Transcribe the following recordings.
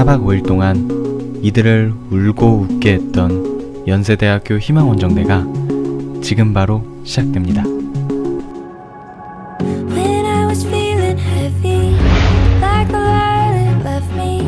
4박 5일 동안 이들을 울고 웃게 했던 연세대학교 희망원정대가 지금 바로 시작됩니다. When I was feeling heavy, like the light that left me,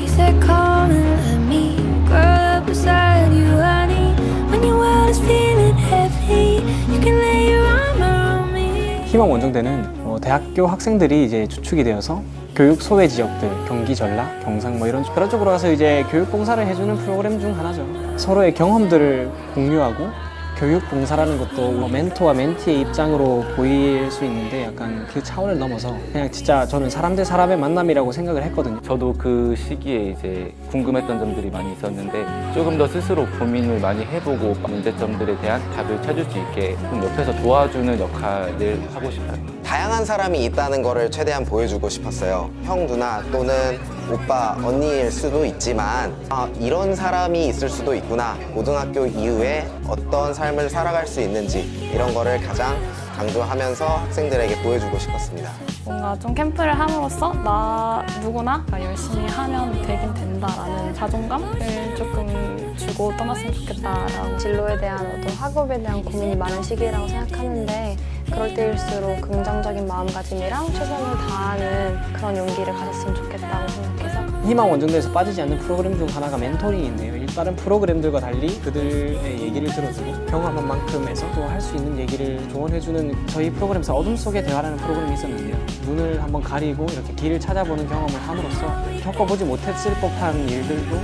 you said, Come and let me curl up beside you, honey. When your world is feeling heavy, you can lay your arm around me. 희망 원정대는 어, 대학교 학생들이 이제 주축이 되어서 교육 소외 지역들, 경기 전라, 경상 뭐 이런 그런 쪽으로 가서 이제 교육 봉사를 해주는 프로그램 중 하나죠. 서로의 경험들을 공유하고 교육 봉사라는 것도 뭐 멘토와 멘티의 입장으로 보일 수 있는데 약간 그 차원을 넘어서 그냥 진짜 저는 사람 대 사람의 만남이라고 생각을 했거든요. 저도 그 시기에 이제 궁금했던 점들이 많이 있었는데 조금 더 스스로 고민을 많이 해보고 문제점들에 대한 답을 찾을 수 있게 좀 옆에서 도와주는 역할을 하고 싶어요. 다양한 사람이 있다는 거를 최대한 보여주고 싶었어요. 형, 누나 또는 오빠, 언니일 수도 있지만 아, 이런 사람이 있을 수도 있구나. 고등학교 이후에 어떤 삶을 살아갈 수 있는지 이런 거를 가장 강조하면서 학생들에게 보여주고 싶었습니다. 뭔가 좀 캠프를 함으로써 나 누구나 열심히 하면 되긴 된다라는 자존감을 조금 주고 떠났으면 좋겠다라고 진로에 대한 어떤 학업에 대한 고민이 많은 시기라고 생각하는데 그럴 때일수록 긍정적인 마음가짐이랑 최선을 다하는 그런 용기를 가졌으면 좋겠다고 생각해서 희망 원정대에서 빠지지 않는 프로그램 중 하나가 멘토링인데요. 다른 프로그램들과 달리 그들의 얘기를 들어주고 경험한 만큼에서 또 할 수 있는 얘기를 조언해주는 저희 프로그램에서 어둠 속의 대화라는 프로그램이 있었는데요. 눈을 한번 가리고 이렇게 길을 찾아보는 경험을 함으로써 겪어보지 못했을 법한 일들도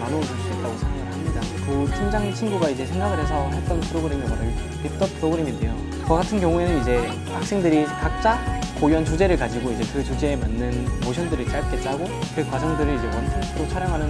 나누어줄 수 있다고 생각을 합니다. 그 팀장 친구가 이제 생각을 해서 했던 프로그램이 바로 립더 프로그램인데요. 저 같은 경우에는 이제 학생들이 각자 고유한 주제를 가지고 이제 그 주제에 맞는 모션들을 짧게 짜고 그 과정들을 이제 원테이크로 촬영하는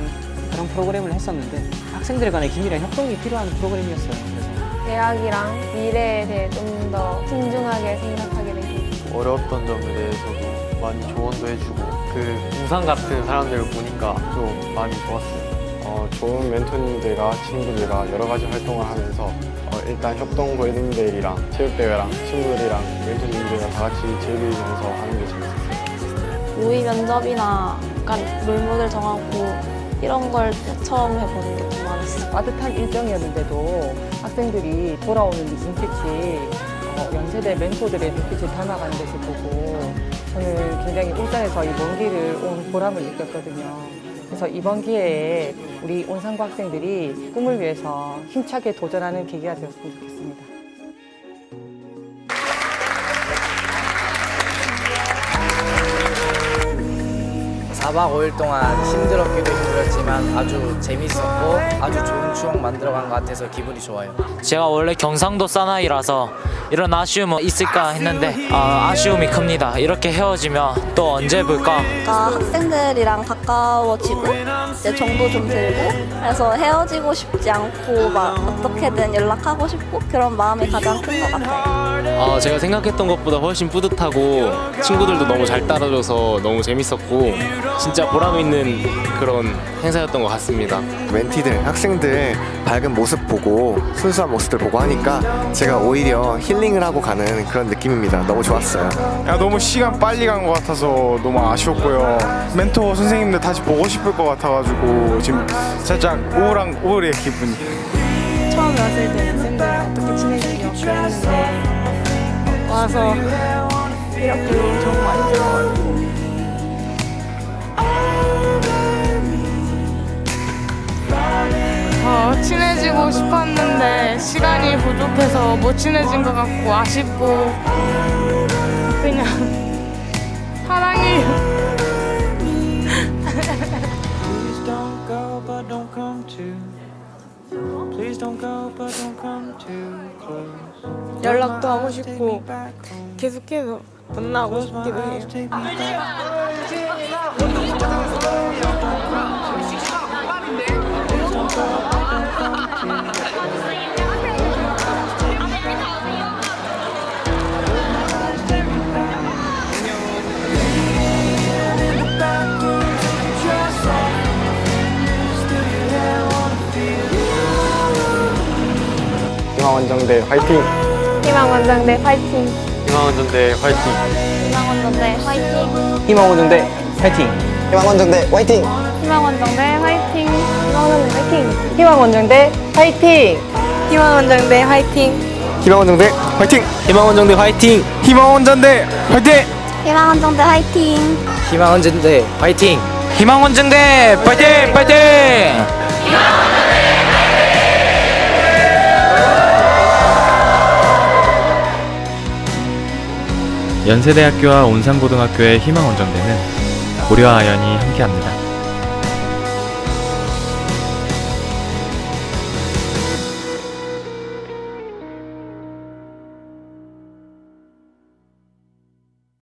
그런 프로그램을 했었는데 학생들 간의 긴밀한 협동이 필요한 프로그램이었어요. 그래서 대학이랑 미래에 대해 좀 더 신중하게 생각하게 되고 어려웠던 점에 대해서도 많이 조언도 해주고 그 우상 같은 사람들을 보니까 좀 많이 좋았어요. 어, 좋은 멘토님들과 친구들과 여러 가지 활동을 하면서 어, 일단 협동부 1인대회랑 체육대회랑 친구들이랑 멘토님들과 다 같이 즐기면서 하는 게 재밌었어요. 모의 면접이나 약간 롤모델 정하고 이런 걸 처음 해보는 게 좀 많았어요. 빠듯한 일정이었는데도 학생들이 돌아오는 눈빛이 어, 연세대 멘토들의 눈빛이 담아가는 것을 보고 저는 굉장히 울산에서 이 먼 길을 온 보람을 느꼈거든요. 그래서 이번 기회에 우리 온산고 학생들이 꿈을 위해서 힘차게 도전하는 계기가 되었으면 좋겠습니다. 4박 5일 동안 힘들었기도 힘들었지만 아주 재밌었고 아주 좋은 추억 만들어간 것 같아서 기분이 좋아요. 제가 원래 경상도 사나이라서 이런 아쉬움은 있을까 했는데 아, 아쉬움이 큽니다. 이렇게 헤어지면 또 언제 볼까? 그러니까 학생들이랑 가까워지고 이제 정도 좀 들고 그래서 헤어지고 싶지 않고 막 어떻게든 연락하고 싶고 그런 마음이 가장 큰 것 같아요. 어, 제가 생각했던 것보다 훨씬 뿌듯하고 친구들도 너무 잘 따라줘서 너무 재밌었고 진짜 보람 있는 그런 행사였던 것 같습니다. 멘티들, 학생들 밝은 모습 보고 순수한 모습들 보고 하니까 제가 오히려 힐링을 하고 가는 그런 느낌입니다. 너무 좋았어요. 야, 너무 시간 빨리 간 것 같아서 너무 아쉬웠고요. 멘토 선생님들 다시 보고 싶을 것 같아가지고 지금 살짝 우울한 우울의 기분이. 처음에 왔을 때는 쌤들이랑 어떻게 지내는지 없었는데 와서 이렇게 정말 많이 더 친해지고 싶었는데 시간이 부족해서 못 친해진 것 같고 아쉽고 그냥 사랑해요. 연락도 하고 싶고 계속해서 만나고 싶기도 해요. 희망원정대 화이팅! 희망원정대 파이팅! 희망원전대 화이팅! 희망원정대 파이팅! 희망 원정대 파이팅! 희망원정대 화이팅! 희망원정대 화이팅! 희망원정대 화이팅! 희망원정대 화이팅! 희망원정대 화이팅! 희망원정대 화이팅! 희망원정대 화이팅! 희망원정대 화이팅! 희망원정대 화이팅! 희망원전대 화이팅! 희망원정대 파이팅! 파이팅! 연세대학교와 온산고등학교의 희망원정대는 고려아연이 함께합니다.